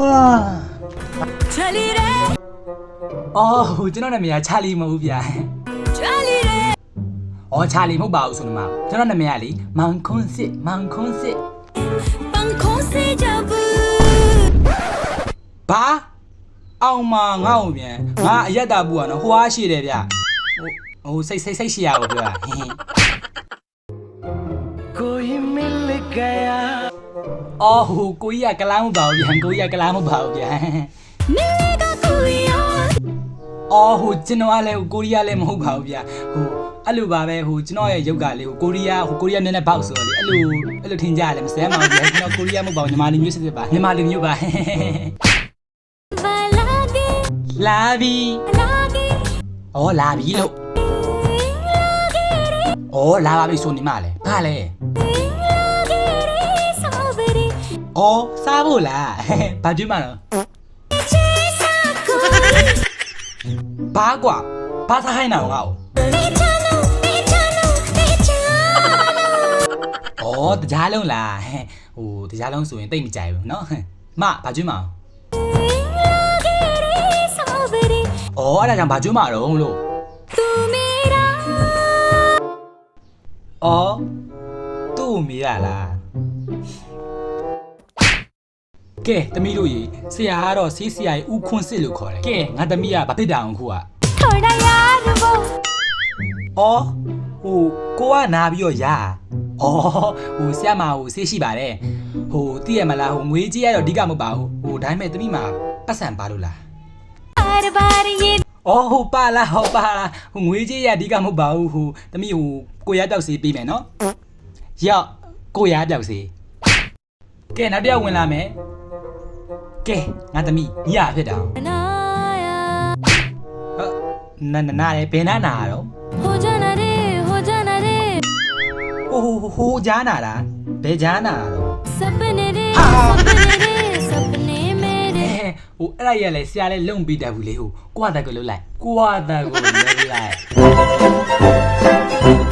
အာ Charlie re အော်ဟိုကျွန်တော်နာမည်ကချာလီမဟုတ်ဘူးဗျာ Charlie re အော်ချာလီမဟုတ်ပါဘူးဆိုတော့မှကျွန်တော်နာမည်ကလေမောင်ခွန်းစစ်မောင်ခွန်းစစ် पंखों से जब ဘာအောင်မငါ့ကိုပြန်ငါအရက်တာဘူးကနော်ဟိုအားရှိတယ်ဗျဟိုဟိုစိတ်စိတ်စိတ်ရှိရပါဗျာဟင်း कोई मिल गया အော်ဟိုကိုကြီးကကလားမပါဘူးဗျာကိုကြီးကကလားမပါဘူးဗျာအော်ဟိုကျွန်တော်ကလည်းဟိုကိုရီးယားလည်းမဟုတ်ပါဘူးဗျာဟိုအဲ့လိုပါပဲဟိုကျွန်တော်ရဲ့ရုပ်ကလေးဟိုကိုရီးယားဟိုကိုရီးယားနည်းနည်းပေါက်ဆိုတော့လေအဲ့လိုအဲ့လိုထင်ကြရတယ်မစမ်းပါဘူးဗျာကျွန်တော်ကိုရီးယားမဟုတ်ပါဘူးညီမလေးမျိုးစစ်စစ်ပါညီမလေးမျိုးပါလာဘီအော်လာဘီလို့အော်လာပါပြီဆိုနေမှလဲဘာလဲ အော်စားဖို့လားဘာကျွေးမှာတော့ဘာကွာဘာစားဟိုင်းတာငါ့ကိုအော်တကြားလုံးလားဟိုတကြားလုံးဆိုရင်တိတ်မကြိုက်ဘူးเนาะမဘာကျွေးမှာအော်အဲ့ဒါကြောင့်ဘာကျွေးမှာတော့လို့အော်သူ့မိရလား ကဲသမီးတို့ရေဆရာကတော့ CCI ဦးခွန်းစစ်လို့ခေါ်တယ်ကဲငါသမီးကဘာဖြစ်တာအောင်ခုကထော်ရရရဘအော်ဟိုကိုကနာပြီးတော့ရာအော်ဟိုဆရာမဟိုဆေးရှိပါတယ်ဟိုသိရမလားဟိုငွေကြီးရတော့အဓိကမဟုတ်ပါဘူးဟိုဒါပေမဲ့သမီးမှာပတ်စံပါလို့လားဘာဘာရေအော်ဟိုပါလားဟိုပါလားဟိုငွေကြီးရအဓိကမဟုတ်ပါဘူးဟိုသမီးဟိုကိုရတောက်စီပေးမယ်နော်ရော့ကိုရတောက်စီကဲနောက်တစ်ယောက်ဝင်လာမယ် ကဲငါသမီးညီရဖြစ်တာဟာနာနာနာလေဘယ်နာနာတော့ဟိုဂျာနာရေဟိုဂျာနာရေဟိုဟိုဟိုဂျာနာလားဘယ်ဂျာနာတော့စပနေရေစပနေရေစပနေမေရေဟိုအဲ့ဒါရလေဆရာလေးလုံပြီးတက်ဘူးလေဟိုကိုကတက်ကိုလှုပ်လိုက်ကိုကတက်ကိုလှုပ်လိုက်